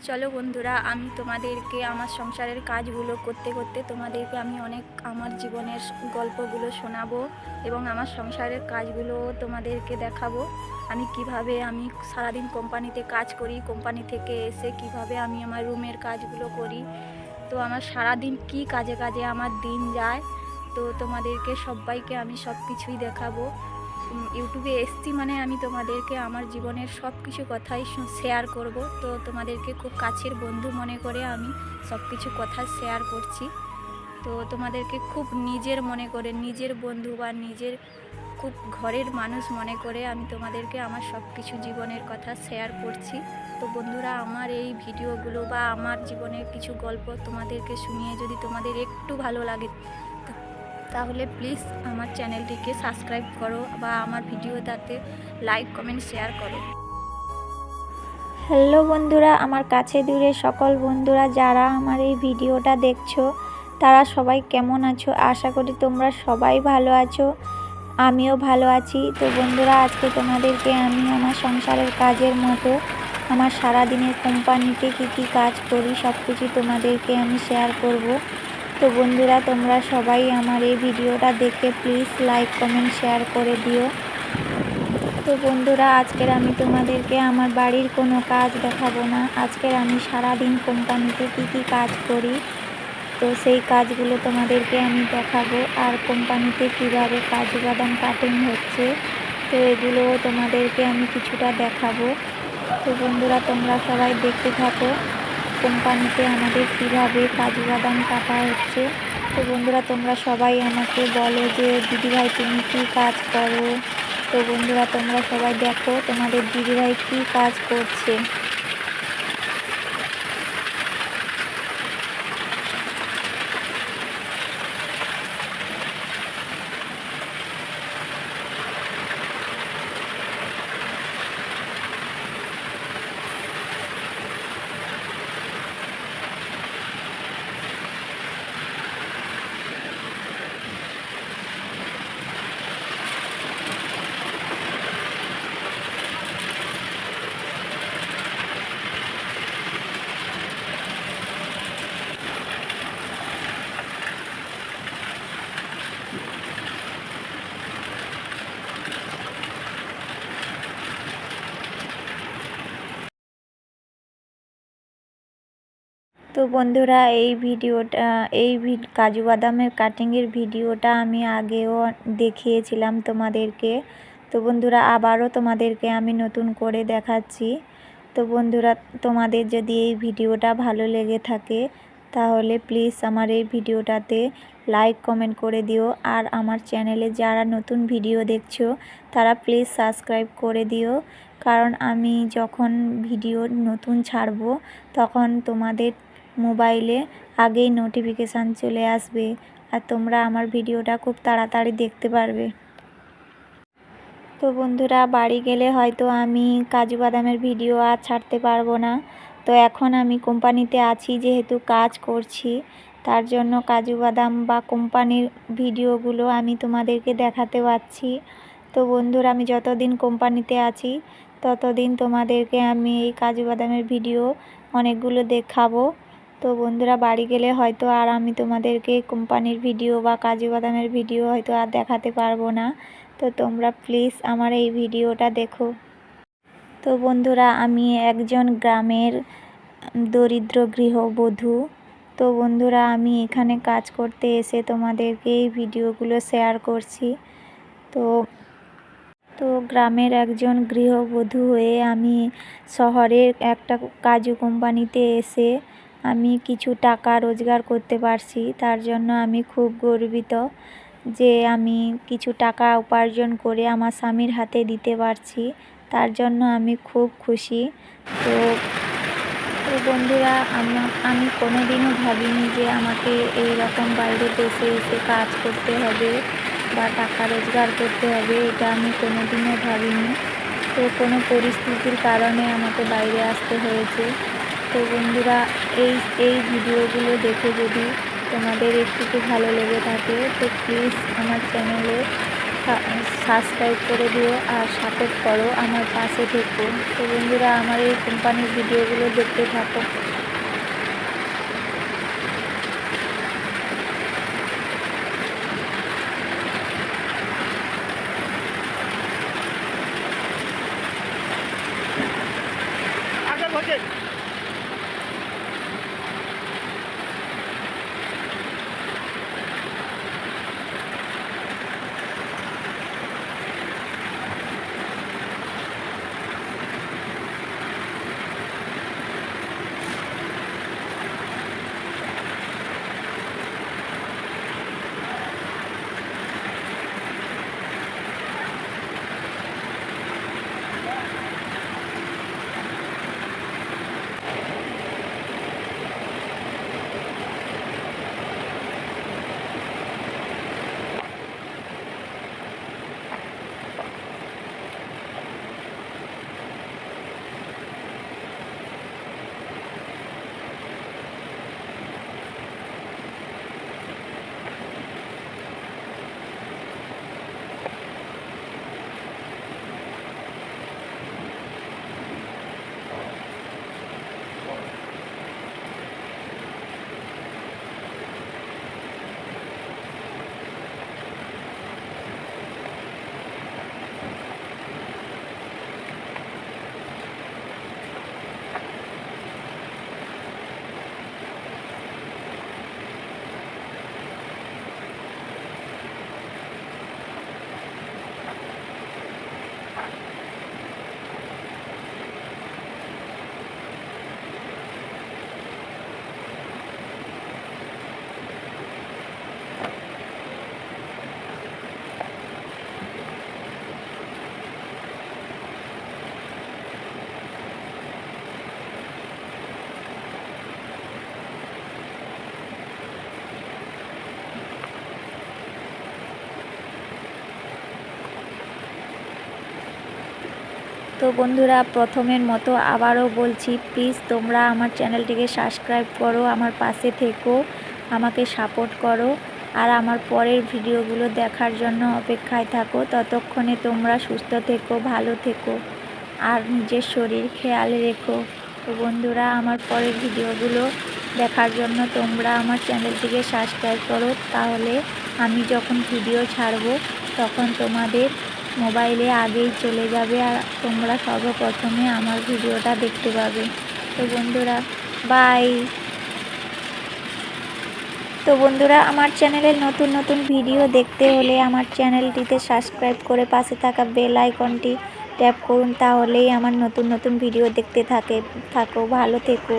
চলো বন্ধুরা, আমি তোমাদেরকে আমার সংসারের কাজগুলো করতে করতে তোমাদেরকে আমি অনেক আমার জীবনের গল্পগুলো শোনাবো এবং আমার সংসারের কাজগুলো তোমাদেরকে দেখাবো। আমি কীভাবে আমি সারাদিন কোম্পানিতে কাজ করি, কোম্পানি থেকে এসে কীভাবে আমি আমার রুমের কাজগুলো করি। তো আমার সারাদিন কি কাজে কাজে আমার দিন যায়, তো তোমাদেরকে সবাইকে আমি সব কিছুই দেখাবো। ইউটিউবে এসছি মানে আমি তোমাদেরকে আমার জীবনের সব কিছু কথাই শেয়ার করব। তো তোমাদেরকে খুব কাছের বন্ধু মনে করে আমি সব কিছু কথা শেয়ার করছি। তো তোমাদেরকে খুব নিজের মনে করে, নিজের বন্ধু বা নিজের খুব ঘরের মানুষ মনে করে আমি তোমাদেরকে আমার সব কিছু জীবনের কথা শেয়ার করছি। তো বন্ধুরা, আমার এই ভিডিওগুলো বা আমার জীবনের কিছু গল্প তোমাদেরকে শুনিয়ে যদি তোমাদের একটু ভালো লাগে তাহলে প্লিজ আমার চ্যানেলটিকে সাবস্ক্রাইব করো বা আমার ভিডিওটাতে লাইক কমেন্ট শেয়ার করো। হ্যালো বন্ধুরা, আমার কাছে দূরে সকল বন্ধুরা যারা আমার এই ভিডিওটা দেখছ, তারা সবাই কেমন আছো? আশা করি তোমরা সবাই ভালো আছো, আমিও ভালো আছি। তো বন্ধুরা, আজকে তোমাদেরকে আমি আমার সংসারের কাজের মতো, আমার সারাদিনের কোম্পানিতে কী কী কাজ করি সব কিছু তোমাদেরকে আমি শেয়ার করব। তো বন্ধুরা, তোমরা সবাই আমার এই ভিডিওটা দেখে প্লিজ লাইক কমেন্ট শেয়ার করে দিও। তো বন্ধুরা, আজকের আমি তোমাদেরকে আমার বাড়ির কোনো কাজ দেখাবো না। আজকের আমি সারাদিন কোম্পানিতে কী কী কাজ করি, তো সেই কাজগুলো তোমাদেরকে আমি দেখাবো। আর কোম্পানিতে কীভাবে কাজু বাদাম কাটিং হচ্ছে, তো এগুলোও তোমাদেরকে আমি কিছুটা দেখাবো। তো বন্ধুরা, তোমরা সবাই দেখতে থাকো। কোম্পানিতে আমাদের কীভাবে কাজু বাদাম কাটা হচ্ছে। তো বন্ধুরা, তোমরা সবাই আমাকে বলো যে, দিদিভাই, তুমি কী কাজ করো? তো বন্ধুরা, তোমরা সবাই দেখো তোমাদের দিদিভাই কী কাজ করছে। তো বন্ধুরা, এই ভিডিওটা, এই কাজু বাদামের কাটিংয়ের ভিডিওটা আমি আগেও দেখিয়েছিলাম তোমাদেরকে। তো বন্ধুরা, আবারও তোমাদেরকে আমি নতুন করে দেখাচ্ছি। তো বন্ধুরা, তোমাদের যদি এই ভিডিওটা ভালো লেগে থাকে, তাহলে প্লিজ আমার এই ভিডিওটাতে লাইক কমেন্ট করে দিও। আর আমার চ্যানেলে যারা নতুন ভিডিও দেখছ, তারা প্লিজ সাবস্ক্রাইব করে দিও। কারণ আমি যখন ভিডিও নতুন ছাড়বো, তখন তোমাদের মোবাইলে আগেই নোটিফিকেশান চলে আসবে আর তোমরা আমার ভিডিওটা খুব তাড়াতাড়ি দেখতে পারবে। তো বন্ধুরা, বাড়ি গেলে হয়তো আমি কাজু বাদামের ভিডিও আর ছাড়তে পারব না। তো এখন আমি কোম্পানিতে আছি, যেহেতু কাজ করছি, তার জন্য কাজু বাদাম বা কোম্পানির ভিডিওগুলো আমি তোমাদেরকে দেখাতে পারছি তো বন্ধুরা, আমি যতদিন কোম্পানিতে আছি, ততদিন তোমাদেরকে আমি এই কাজু বাদামের ভিডিও অনেকগুলো দেখাবো। তো বন্ধুরা বাড়ি গেলে হয়তো আর আমি তোমাদেরকে কোম্পানির ভিডিও বা কাজু বাদামের ভিডিও হয়তো আর দেখাতে পারব না। তো তোমরা প্লিজ আমার এই ভিডিওটা দেখো। তো বন্ধুরা আমি একজন গ্রামের দরিদ্র গৃহবধূ। তো বন্ধুরা আমি এখানে কাজ করতে এসে তোমাদেরকে এই ভিডিওগুলো শেয়ার করছি। তো তো গ্রামের একজন গৃহবধূ হয়ে আমি শহরের একটা কাজু কোম্পানিতে এসে আমি কিছু টাকা রোজগার করতে পারছি, তার জন্য আমি খুব গর্বিত যে আমি কিছু টাকা উপার্জন করে আমার স্বামীর হাতে দিতে পারছি, তার জন্য আমি খুব খুশি। তো তো বন্ধুরা, আমি কোনো দিনও ভাবিনি যে আমাকে এই রকম বাইরে দেশে এসে কাজ করতে হবে বা টাকা রোজগার করতে হবে, এটা আমি কোনো দিনও ভাবিনি। তো কোনো পরিস্থিতির কারণে আমাকে বাইরে আসতে হয়েছে। তো বন্ধুরা, এই এই ভিডিওগুলো দেখে যদি তোমাদের একটু ভালো লেগে থাকে, তো প্লিজ আমার চ্যানেলে সাবস্ক্রাইব করে দিও আর সাপোর্ট করো আমার পাশে থেকো। তো বন্ধুরা, আমার এই কোম্পানির ভিডিওগুলো দেখতে থাকো। তো বন্ধুরা, প্রথমের মতো আবারও বলছি প্লিজ তোমরা আমার চ্যানেলটিকে সাবস্ক্রাইব করো, আমার পাশে থেকো, আমাকে সাপোর্ট করো। আর আমার পরের ভিডিওগুলো দেখার জন্য অপেক্ষায় থাকো, ততক্ষণে তোমরা সুস্থ থেকো, ভালো থেকো, আর নিজের শরীর খেয়াল রেখো। তো বন্ধুরা, আমার পরের ভিডিওগুলো দেখার জন্য তোমরা আমার চ্যানেলটিকে সাবস্ক্রাইব করো, তাহলে আমি যখন ভিডিও ছাড়বো, তখন তোমাদের মোবাইলে আগেই চলে যাবে আর তোমরা সর্বপ্রথমে আমার ভিডিওটা দেখতে পাবে। তো বন্ধুরা বাই তো বন্ধুরা, আমার চ্যানেলের নতুন নতুন ভিডিও দেখতে হলে আমার চ্যানেলটিতে সাবস্ক্রাইব করে পাশে থাকা বেল আইকনটি ট্যাপ করুন, তাহলেই আমার নতুন নতুন ভিডিও দেখতে থাকে। থাকো, ভালো থেকো।